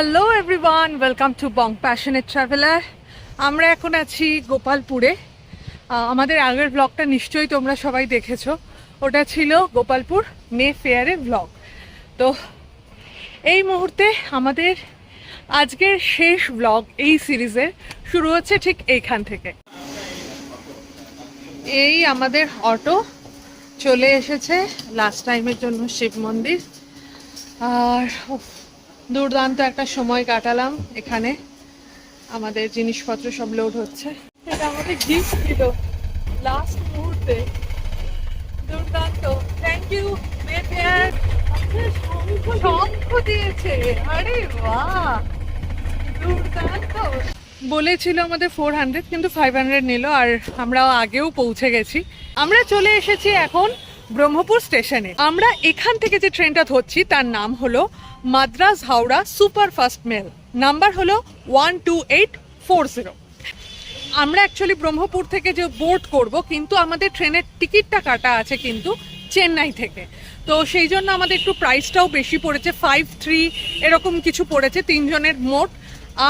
Hello everyone welcome to bong passionate traveller আমরা এখন আছি গোপালপুরে। আমাদের আগের ব্লগটা নিশ্চয়ই তোমরা সবাই দেখেছ। ওটা ছিল গোপালপুর মে ফেয়ারের ব্লগ তো এই মুহূর্তে আমাদের আজকের শেষ ব্লগ এই সিরিজের শুরু হচ্ছে ঠিক এইখান থেকে। এই আমাদের অটো চলে এসেছে। লাস্ট টাইমের জন্য শিব মন্দির। আর দুর্দান্ত একটা সময় কাটালাম এখানে। আমাদের জিনিসপত্র সব লোড হচ্ছে। এটা আমাদের গিফট ছিল লাস্ট মুহূর্তে। দুর্দান্ত। থ্যাংক ইউ শঙ্খ দিয়েছে। আরে বাহ! দুর্দান্ত। বলেছিল আমাদের ফোর হান্ড্রেড কিন্তু ফাইভ হান্ড্রেড নিল, আর আমরা আগেও পৌঁছে গেছি। আমরা চলে এসেছি এখন ব্রহ্মপুর স্টেশনে। আমরা এখান থেকে যে ট্রেনটা ধরছি, তার নাম হলো Madras Howrah super fast mail. Number হলো one two eight four zero. আমরা অ্যাকচুয়ালি ব্রহ্মপুর থেকে যে বোর্ড করব, কিন্তু আমাদের ট্রেনের টিকিটটা কাটা আছে কিন্তু চেন্নাই থেকে। তো সেই জন্য আমাদের একটু প্রাইসটাও বেশি পড়েছে ফাইভ থ্রি এরকম কিছু পড়েছে, তিনজনের মোট।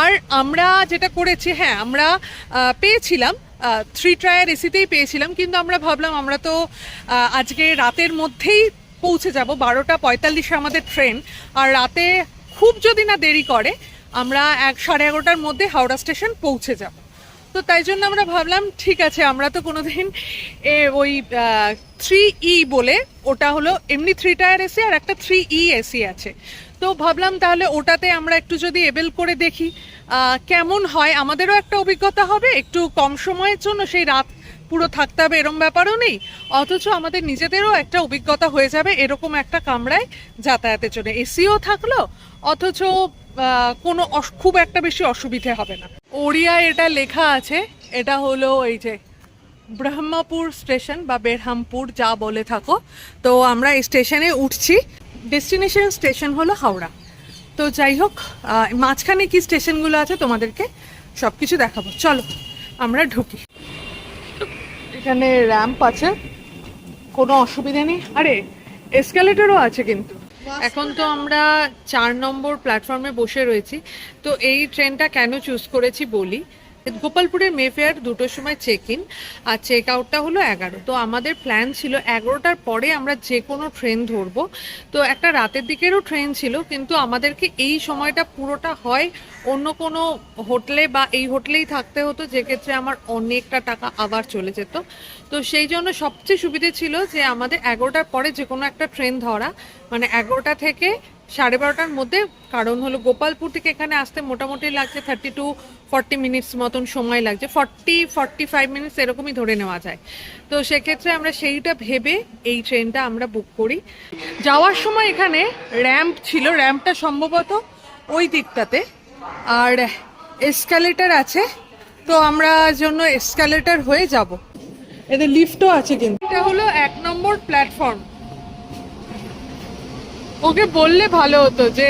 আর আমরা যেটা করেছি হ্যাঁ আমরা পেয়েছিলাম থ্রি ট্রায়ার এসিতেই পেয়েছিলাম, কিন্তু আমরা ভাবলাম আমরা তো আজকে রাতের মধ্যেই পৌঁছে যাব। বারোটা পঁয়তাল্লিশে আমাদের ট্রেন আর রাতে খুব যদি না দেরি করে, আমরা এক, সাড়ে এগারোটার মধ্যে হাওড়া স্টেশন পৌঁছে যাব। তো তাই জন্য আমরা ভাবলাম, ঠিক আছে, আমরা তো কোনোদিন এ, ওই থ্রি ই বলে, ওটা হলো এমনি থ্রি টায়ার এসি আর একটা থ্রি ই এসি আছে। তো ভাবলাম তাহলে ওটাতে আমরা একটু যদি এবেল করে দেখি কেমন হয়? আমাদেরও একটা অভিজ্ঞতা হবে, একটু কম সময়ের জন্য সেই রাত পুরো থাকতে হবে এরম ব্যাপারও নেই। অথচ আমাদের নিজেদেরও একটা অভিজ্ঞতা হয়ে যাবে এরকম একটা কামরায় যাতায়াতের জন্য। এসিও থাকল, অথচ কোনো খুব একটা বেশি অসুবিধে হবে না। ওড়িয়া এটা লেখা আছে, এটা হলো এই যে ব্রহ্মপুর স্টেশন বা বেরহামপুর, যা বলে থাকো। তো আমরা এই স্টেশনে উঠছি। ডেস্টিনেশন স্টেশন হলো হাওড়া। তো যাই হোক মাঝখানে কি স্টেশনগুলো আছে তোমাদেরকে সব কিছু দেখাবো। চলো, আমরা ঢুকি। এখানে র্যাম্প আছে, কোনো অসুবিধা নেই। আরে এসকালেটরও আছে কিন্তু। এখন তো আমরা চার নম্বর প্ল্যাটফর্মে বসে রয়েছি। তো এই ট্রেনটা কেন চুজ করেছি বলি? গোপালপুরের মেফেয়ার দুটোর সময় চেক ইন আর চেক আউটটা হলো এগারো। তো আমাদের প্ল্যান ছিল এগারোটার পরে আমরা যে কোনো ট্রেন ধরবো। তো একটা রাতের দিকেরও ট্রেন ছিল, কিন্তু আমাদেরকে এই সময়টা পুরোটা হয় অন্য কোনো হোটেলে বা এই হোটেলেই থাকতে হতো যে ক্ষেত্রে আমার অনেকটা টাকা আবার চলে যেত। তো সেই জন্য সবচেয়ে সুবিধে ছিল যে আমাদের এগারোটার পরে যে কোনো একটা ট্রেন ধরা। মানে এগারোটা থেকে সাড়ে বারোটার মধ্যে, কারণ হলো গোপালপুর থেকে এখানে আসতে মোটামুটি লাগছে থার্টি টু ফর্টি মিনিটস মতন সময় লাগছে। ফর্টি ফর্টি ফাইভ মিনিটস এরকমই ধরে নেওয়া যায়। তো সেক্ষেত্রে আমরা সেইটা ভেবে এই ট্রেনটা আমরা বুক করি। যাওয়ার সময় এখানে র্যাম্প ছিল র্যাম্পটা সম্ভবত ওই দিকটাতে। আর এসকালেটার আছে, তো আমরা জন্য এসকালেটার হয়ে যাব। এদের লিফটও আছে কিন্তু। এটা হলো এক নম্বর প্ল্যাটফর্ম ওকে বললে ভালো হতো যে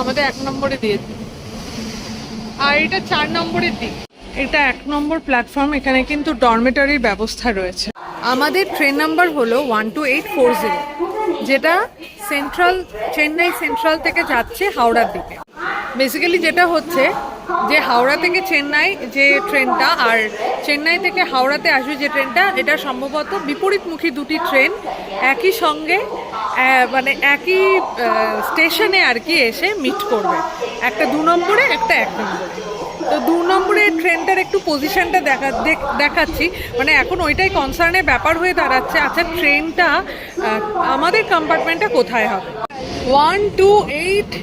আমাদের এক নম্বরে দিয়েছে আর এটা চার নম্বরের দিক। এটা এক নম্বর প্ল্যাটফর্ম এখানে কিন্তু ডরমেটারির ব্যবস্থা রয়েছে। আমাদের ট্রেন নাম্বার হলো one two eight four zero যেটা সেন্ট্রাল চেন্নাই সেন্ট্রাল থেকে যাচ্ছে হাওড়ার দিকে। বেসিক্যালি যেটা হচ্ছে যে হাওড়া থেকে চেন্নাই যে ট্রেনটা, আর চেন্নাই থেকে হাওড়াতে আসবে যে ট্রেনটা, এটা সম্ভবত বিপরীতমুখী দুটি ট্রেন একই সঙ্গে মানে একই স্টেশনে আর কি এসে মিট করবে। একটা দু নম্বরে, একটা এক নম্বরে। তো দু নম্বরের ট্রেনটার একটু পজিশনটা দেখা, দেখ- দেখাচ্ছি। মানে এখন ওইটাই কনসার্নের ব্যাপার হয়ে দাঁড়াচ্ছে। আচ্ছা ট্রেনটা আমাদের কম্পার্টমেন্টটা কোথায় হবে? One, two, eight,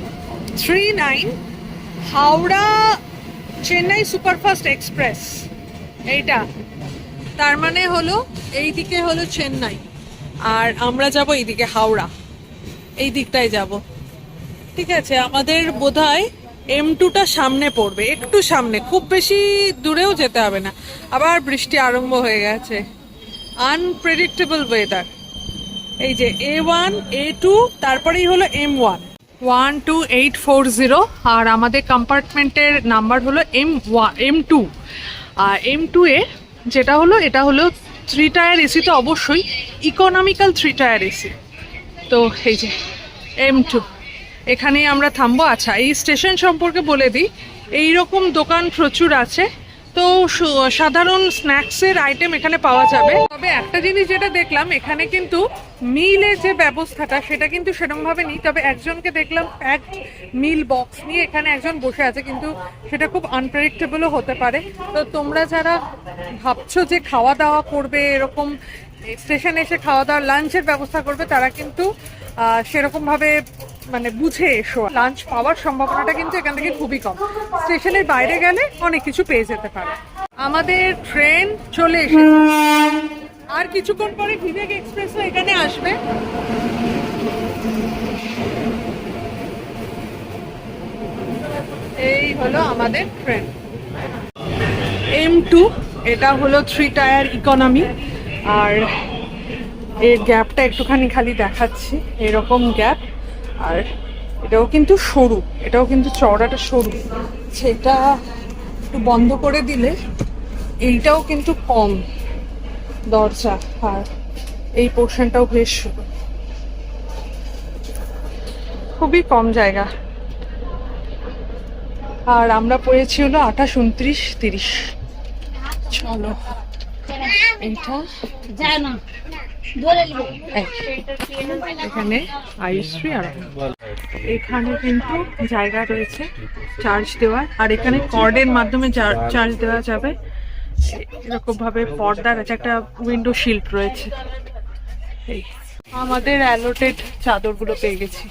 three, nine Howrah Chennai superfast express, এইটা। তার মানে হলো এই দিকে হলো চেন্নাই, আর আমরা যাব এইদিকে হাওড়া। এই দিকটায় যাব। ঠিক আছে, আমাদের বোধ হয় এম টুটা সামনে পড়বে, একটু সামনে, খুব বেশি দূরেও যেতে হবে না। আবার বৃষ্টি আরম্ভ হয়ে গেছে। আনপ্রেডিক্টেবল ওয়েদার এই যে এ ওয়ান এ টু তারপরেই হলো M one one two eight four zero আর আমাদের কম্পার্টমেন্টের নাম্বার হলো এম ওয়া এম টু আর এম টু এ যেটা হলো, এটা হলো থ্রি টায়ার এসি তো অবশ্যই ইকোনমিক্যাল থ্রি টায়ার এসি তো এই যে এম টু এখানেই আমরা থামবো। আচ্ছা এই স্টেশন সম্পর্কে বলে দিই এই রকম দোকান প্রচুর আছে। তো সাধারণ স্ন্যাক্সের আইটেম এখানে পাওয়া যাবে। তবে একটা জিনিস যেটা দেখলাম, এখানে কিন্তু মিলে যে ব্যবস্থাটা, সেটা কিন্তু সেরকমভাবে নেই। তবে একজনকে দেখলাম এক মিল বক্স নিয়ে এখানে একজন বসে আছে, কিন্তু সেটা খুব আনপ্রেডিক্টেবলও হতে পারে। তো তোমরা যারা ভাবছ যে খাওয়া দাওয়া করবে, এরকম স্টেশনে এসে খাওয়া দাওয়ার লাঞ্চের ব্যবস্থা করবে, তারা কিন্তু সেরকমভাবে মানে বুঝে এসো। লাঞ্চ পাওয়ার সম্ভাবনাটা কিন্তু এখান থেকে খুবই কম। স্টেশনের বাইরে গেলে অনেক কিছু পেয়ে যেতে পারে। আমাদের ট্রেন চলে এসেছে। আর কিছুক্ষণ পরে বিবেক এক্সপ্রেসও এখানে আসবে। এই হলো আমাদের ট্রেন। এম টু, এটা হলো থ্রি টায়ার ইকোনমি আর এর গ্যাপটা একটুখানি খালি দেখাচ্ছি, এরকম গ্যাপ। আর এটাও কিন্তু সরু, এটাও কিন্তু চওড়াটা সরু। সেটা একটু বন্ধ করে দিলে এইটাও কিন্তু কম দরজা, আর এই পোর্শনটাও বেশ সরু। খুবই কম জায়গা। আর আমরা পড়েছি হলো আঠাশ, উনত্রিশ, তিরিশ। চলো। এইটা। এখানে আয়ুশ্রী আর এখানে কিন্তু জায়গা রয়েছে চার্জ দেওয়ার আর এখানে কর্ডের মাধ্যমে চার্জ দেওয়া যাবে। এরকম ভাবে পর্দার আছে একটা উইন্ডো শিল্ড রয়েছে। এই আমাদের অ্যালোটেড চাদরগুলো পেয়ে গেছি।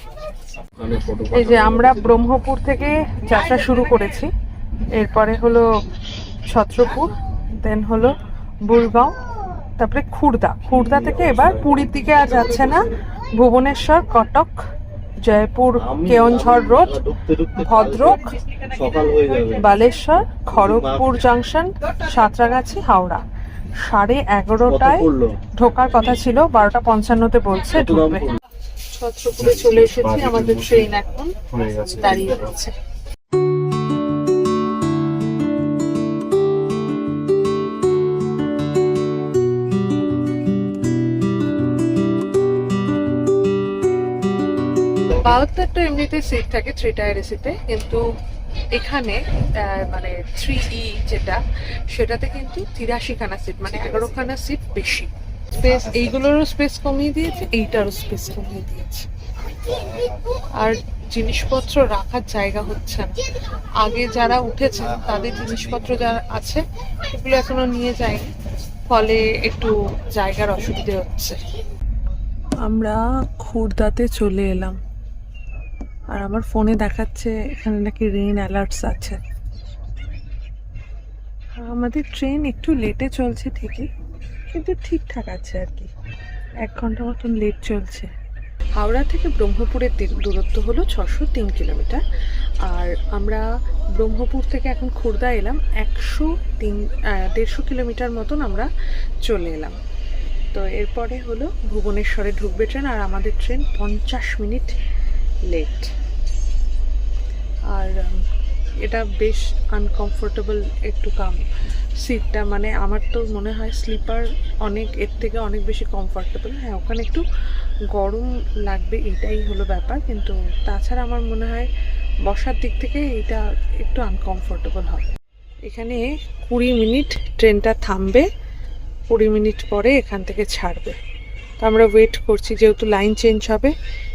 এই যে আমরা ব্রহ্মপুর থেকে যাত্রা শুরু করেছি। এরপরে হলো ছত্রপুর দেন হলো বুলগাঁও তারপরে খুর্দা। খুর্দা থেকে এবার পুরীর দিকে আর যাচ্ছে না। ভুবনেশ্বর কটক জয়পুর কেওনঝড় রোড ভদ্রক সকাল হয়ে যাবে। বালেশ্বর খড়গপুর জাংশন সাঁতরাগাছি হাওড়া। সাড়ে এগারোটায় ঢোকার কথা ছিল বারোটা পঞ্চান্নতে বলছে ঢুকবে। ছত্রপুরে চলে এসেছি আমাদের ট্রেন এখন দাঁড়িয়ে রয়েছে। বাহাত্তরটা এমনিতে সিট থাকে থ্রি টায়ার এসিতে কিন্তু এখানে মানে থ্রি ই যেটা, সেটাতে কিন্তু তিরাশিখানা সিট মানে এগারোখানা সিট বেশি। স্পেস এইগুলোরও স্পেস কমিয়ে দিয়েছে, এইটারও স্পেস কমিয়ে দিয়েছে। আর জিনিসপত্র রাখার জায়গা হচ্ছে না। আগে যারা উঠেছেন, তাদের জিনিসপত্র যারা আছে, সেগুলো এখনও নিয়ে যায়নি। ফলে একটু জায়গার অসুবিধে হচ্ছে। আমরা খুর্দাতে চলে এলাম। আর আমার ফোনে দেখাচ্ছে এখানে নাকি রেইন অ্যালার্টস আছে। আমাদের ট্রেন একটু লেটে চলছে ঠিকই, কিন্তু ঠিকঠাক আছে আর কি। এক ঘণ্টা মতন লেট চলছে। হাওড়া থেকে ব্রহ্মপুরের দূরত্ব হলো ছশো তিন কিলোমিটার। আর আমরা ব্রহ্মপুর থেকে এখন খুর্দা এলাম, একশো তিন দেড়শো কিলোমিটার মতন আমরা চলে এলাম। তো এরপরে হলো ভুবনেশ্বরে ঢুকবে ট্রেন আর আমাদের ট্রেন পঞ্চাশ মিনিট লেট আর এটা বেশ আনকমফোর্টেবল একটু কাম। সিটটা মানে আমার তো মনে হয় স্লিপার অনেক, এর থেকে অনেক বেশি কমফোর্টেবল হ্যাঁ ওখানে একটু গরম লাগবে, এটাই হলো ব্যাপার। কিন্তু তাছাড়া আমার মনে হয় বসার দিক থেকে এটা একটু আনকমফোর্টেবল হবে। এখানে কুড়ি মিনিট ট্রেনটা থামবে, কুড়ি মিনিট পরে এখান থেকে ছাড়বে। তো আমরা ওয়েট করছি যেহেতু লাইন চেঞ্জ হবে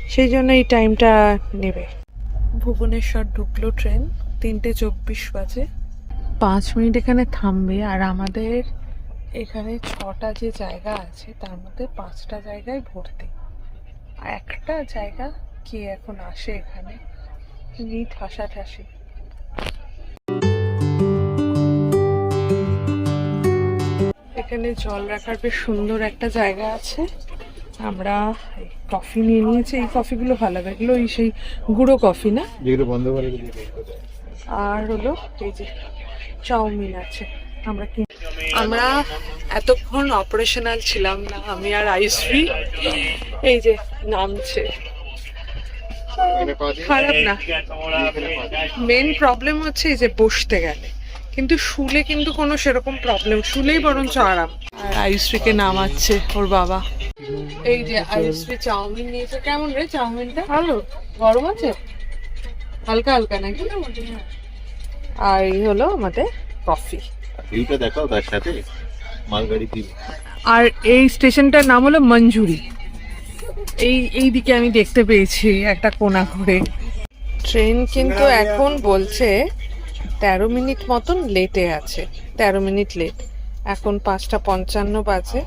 সেই জন্য এই টাইমটা নেবে। ভুবনেশ্বর ঢুকলো ট্রেন তিনটে চব্বিশ বাজে। পাঁচ মিনিট এখানে থামবে আর আমাদের এখানে ছটা যে জায়গা আছে তার মধ্যে পাঁচটা জায়গায় ভর্তি। আর একটা জায়গা কে এখন আসে এখানে? কি ঠাসাঠাসি এখানে জল রাখার বেশ সুন্দর একটা জায়গা আছে। আমরা এই কফি নিয়ে নিয়েছি এই কফিগুলো ভালো লাগল ওই সেই গুঁড়ো কফি না? বন্ধ করে আর হলো এই যে চাউমিন আছে আমরা কি আমরা এতক্ষণ অপারেশনাল ছিলাম না আমি আর আইসফ্রি এই যে নামছে। খারাপ না। মেন প্রবলেম হচ্ছে এই যে বসতে গেলে। কিন্তু শুলে কিন্তু কোনো সেরকম প্রবলেম শুলেই বরঞ্চ আরাম। আর আয়ুশ্রীকে নামাচ্ছে ওর বাবা। এই যে আয়ুশ্রী চাউমিন নিয়েছে কেমন রে চাউমিনটা? ভালো। গরম আছে? হালকা হালকা নাকি? আর এই হলো আমাদের কফি ভিউটা দেখাও তার সাথে মালগাড়ি দিল আর এই স্টেশনটার নাম হলো মঞ্জুরি। এই এই দিকে আমি দেখতে পেয়েছি একটা কোনা করে। ট্রেন কিন্তু এখন বলছে তেরো মিনিট মতন লেটে আছে। তেরো মিনিট লেট এখন পাঁচটা পঞ্চান্ন বাজে।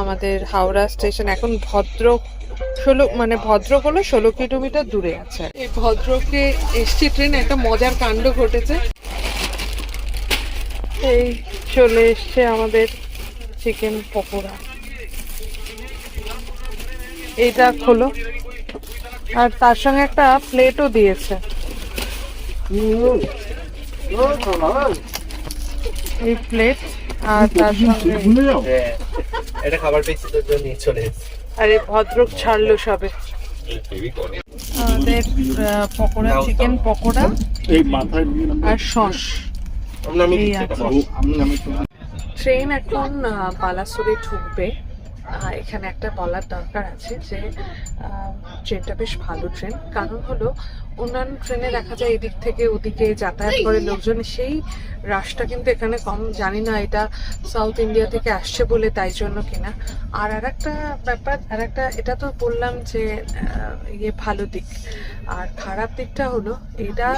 আমাদের হাওড়া স্টেশন এখন ভদ্রক ষোলো মানে ভদ্রক হলো ষোলো কিলোমিটার দূরে আছে। এই ভদ্রকে এসছি ট্রেন, একটা মজার কাণ্ড ঘটেছে। এই চলে এসছে আমাদের চিকেন পকোড়া। এইটা খোলো। আর তার সঙ্গে একটা প্লেটও দিয়েছে। এই প্লেট আর তার সঙ্গে এটা খাবার পেয়েছি তোর জন্য নিয়ে চলে আরে ভদ্রক ছাড়লো সবে। আমাদের পকোড়া চিকেন পকোড়া আর সস। ট্রেন এখন আহ, বালাসোরে ঢুকবে। এখানে একটা বলার দরকার আছে যে ট্রেনটা বেশ ভালো ট্রেন কারণ হলো অন্যান্য ট্রেনে দেখা যায় এদিক থেকে ওদিকে যাতায়াত করে লোকজন। সেই রাশটা কিন্তু এখানে কম, জানি না এটা সাউথ ইন্ডিয়া থেকে আসছে বলে তাই জন্য কিনা। আর আর একটা ব্যাপার আর একটা এটা তো বললাম যে ইয়ে ভালো দিক। আর খারাপ দিকটা হলো, এটা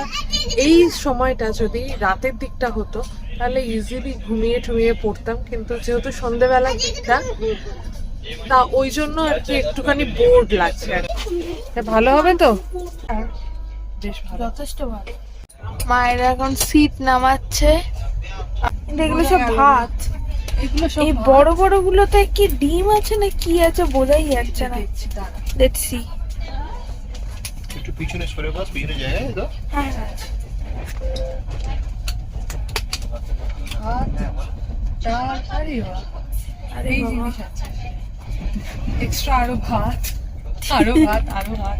এই সময়টা যদি রাতের দিকটা হতো, তাহলে ইজিলি ঘুমিয়ে টুমিয়ে পড়তাম। কিন্তু যেহেতু সন্ধেবেলার দিকটা, তা ওই জন্য আর কি একটুখানি বোর্ড লাগছে। ভালো হবে তো? বেশ ভালো। যথেষ্ট ভালো। মায়ের এখন সিট নামাচ্ছে। এগুলো সব ভাত। এগুলো এই বড় বড় গুলোতে কি ডিম আছে না কি আছে বোঝাই যাচ্ছে না। লেটস সি একটু পিছনে সরে বস পিছনে জায়গায় তো হ্যাঁ হ্যাঁ। আর এই জিনিস আছে। এক্সট্রা আরও ভাত আরও ভাত আরও ভাত।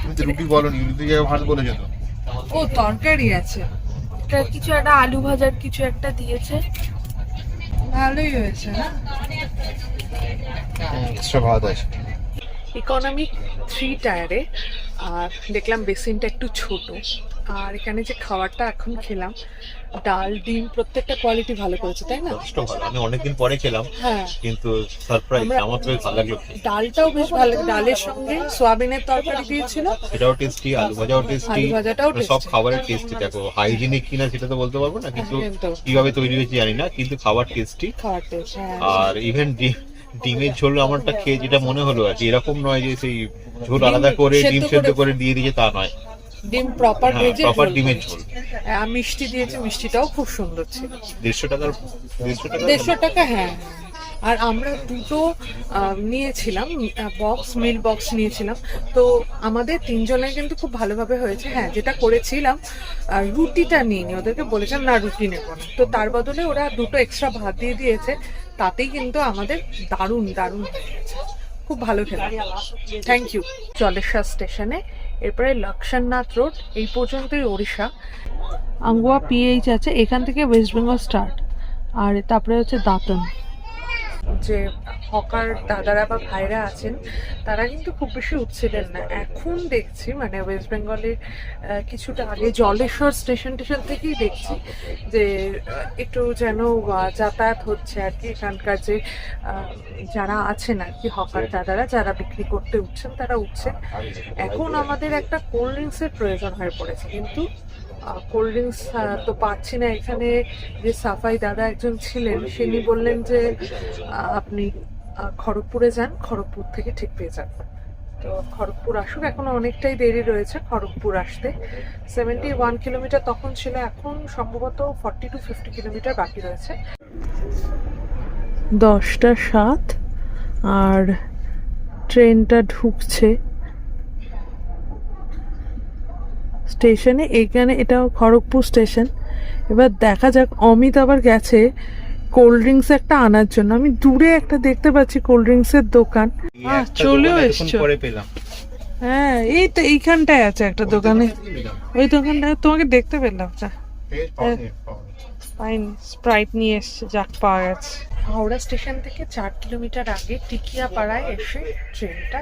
তুমি তো রুটি বলো নি রুটি জায়গায় ভাত বলেছ তো ও তরকারি আছে। তার কিছু একটা আলু ভাজার কিছু একটা দিয়েছে। ভালোই হয়েছে না? ভাত আছে। ইকোনমিক থ্রি টায়ারে আর দেখলাম বেসিনটা একটু ছোট। আর এখানে যে খাবারটা এখন খেলাম ডাল ডিম প্রত্যেকটা কোয়ালিটি ভালো করেছে তাই না? কষ্ট ভালো। আমি অনেকদিন পরে খেলাম হ্যাঁ। কিন্তু সারপ্রাইজ আমার তো বেশ ভালো লাগল ডালটাও বেশ ভালো ডালের সঙ্গে সোয়াবিনের তরকারি দিয়েছিল। সেটাও টেস্টি আলু ভাজাও টেস্টি আলু ভাজাটাও সব খাবারের টেস্টি দেখো হাইজিনিক কিনা সেটা তো বলতে পারব না কিন্তু কীভাবে তৈরি হয়েছে জানি না কিন্তু খাবার টেস্টি খাবার টেস্ট হ্যাঁ। আর ইভেন ডিমের ঝোল আমারটা খেয়ে যেটা মনে হলো আর কি এরকম নয় যে সেই ঝোল আলাদা করে ডিম সেদ্ধ করে- করে দিয়ে দিয়েছে তা নয়। ডিম প্রপার হ্যাঁ ভেজে প্রপার ডিমের ঝোল। হ্যাঁ, মিষ্টি দিয়েছে মিষ্টিটাও খুব সুন্দর ছিল। দেড়শো টাকার দেড়শো টাকা দেড়শো টাকা হ্যাঁ। আর আমরা দুটো নিয়েছিলাম বক্স মিল বক্স নিয়েছিলাম। তো আমাদের তিনজনের কিন্তু খুব ভালোভাবে হয়েছে। হ্যাঁ যেটা করেছিলাম রুটিটা নিইনি ওদেরকে বলেছিলাম না রুটি নেব না। তো তার বদলে ওরা দুটো এক্সট্রা ভাত দিয়ে দিয়েছে। তাতেই কিন্তু আমাদের দারুণ দারুণ খুব ভালো খেলাম। থ্যাংক ইউ জলেশ্বর স্টেশনে এরপরে লক্ষণনাথ রোড এই পর্যন্তই ওড়িশা। আঙ্গুয়া পিএইচ আছে এখান থেকে ওয়েস্ট বেঙ্গল স্টার্ট আর তারপরে হচ্ছে দাঁতন। যে হকার দাদারা বা ভাইরা আছেন, তারা কিন্তু খুব বেশি উঠছিলেন না। এখন দেখছি মানে ওয়েস্ট বেঙ্গলের কিছুটা আগে জলেশ্বর স্টেশন টেশন থেকেই দেখছি যে একটু যেন যাতায়াত হচ্ছে আর কি এখানকার যে যারা আছেন আর কি হকার দাদারা, যারা বিক্রি করতে উঠছেন তারা উঠছেন এখন আমাদের একটা কোল্ড ড্রিঙ্কসের প্রয়োজন হয়ে পড়েছে। কিন্তু কোল্ড ড্রিঙ্কস তো পাচ্ছি না। এখানে যে সাফাই দাদা একজন ছিলেন, তিনি বললেন যে আপনি খড়গপুরে যান, খড়গপুর থেকে ঠিক পেয়ে যাবেন তো খড়গপুর আসুক, এখনও অনেকটাই দেরি রয়েছে খড়গপুর আসতে। সেভেন্টি ওয়ান কিলোমিটার তখন ছিল, এখন সম্ভবত ফর্টি টু ফিফটি কিলোমিটার বাকি রয়েছে। দশটা সাত, আর ট্রেনটা ঢুকছে। স্টেশনে, এইখানে এটা খড়গপুর স্টেশন। এবার দেখা যাক, অমিত আবার গেছে। কোল্ড ড্রিঙ্কস একটা আনার জন্য। আমি দূরে একটা দেখতে পাচ্ছি কোল্ড ড্রিঙ্কস এর দোকান। চলেও এসছো। হ্যাঁ এই তো এইখানটায় আছে একটা দোকানে। ওই দোকানটা তোমাকে দেখতে পেলাম যায়। ফাইন স্প্রাইট নিয়ে এসছে যাক পাওয়া গেছে। হাওড়া স্টেশন থেকে চার কিলোমিটার আগে টিকিয়াপাড়ায় এসে ট্রেনটা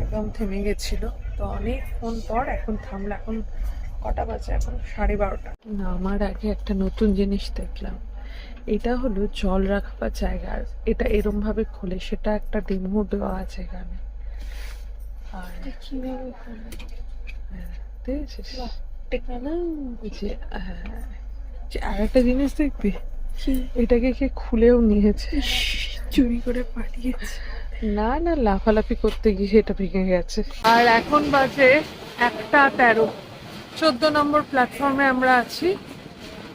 একদম থেমে গেছিল। তো অনেকক্ষণ পর এখন থামলো এখন কটা বাজে? এখন সাড়ে বারোটা। নামার আগে একটা নতুন জিনিস দেখলাম। এটা হলো জল রাখবার জায়গা আর এটা এরম ভাবে খোলে সেটা একটা ডেমো দেওয়া আছে এখানে। আর কীভাবে হ্যাঁ, দেখেছিস হ্যাঁ যে আর একটা জিনিস দেখবি? এটাকে কে খুলেও নিয়েছে। চুরি করে পাঠিয়েছে। না না লাফালাফি করতে গিয়ে এটা ভেঙে গেছে। আর এখন বাজে একটা তেরো। চোদ্দ নম্বর প্ল্যাটফর্মে আমরা আছি।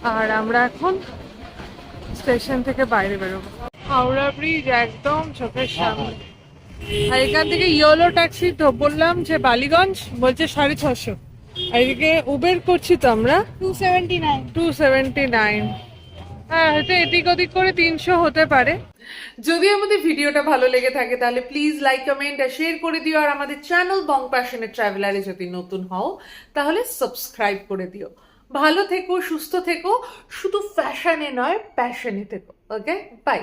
আর আমরা এখন স্টেশন থেকে বাইরে বেরোবো। হাওড়া ব্রিজ একদম চোখের সামনে। আর এখান থেকে ইয়োলো ট্যাক্সি তো বললাম যে বালিগঞ্জ বলছে সাড়ে ছশো। আর এদিকে উবের করছি তো আমরা। Two seventy nine two seventy nine হ্যাঁ হয়তো এদিক ওদিক করে তিনশো হতে পারে। যদি আমাদের ভিডিওটা ভালো লেগে থাকে তাহলে প্লিজ লাইক কমেন্ট আর শেয়ার করে দিও। আর আমাদের চ্যানেল বং প্যাশনের ট্রাভেলারে যদি নতুন হও তাহলে সাবস্ক্রাইব করে দিও। ভালো থেকো সুস্থ থেকো শুধু ফ্যাশনে নয় প্যাশনে থেকো ওকে বাই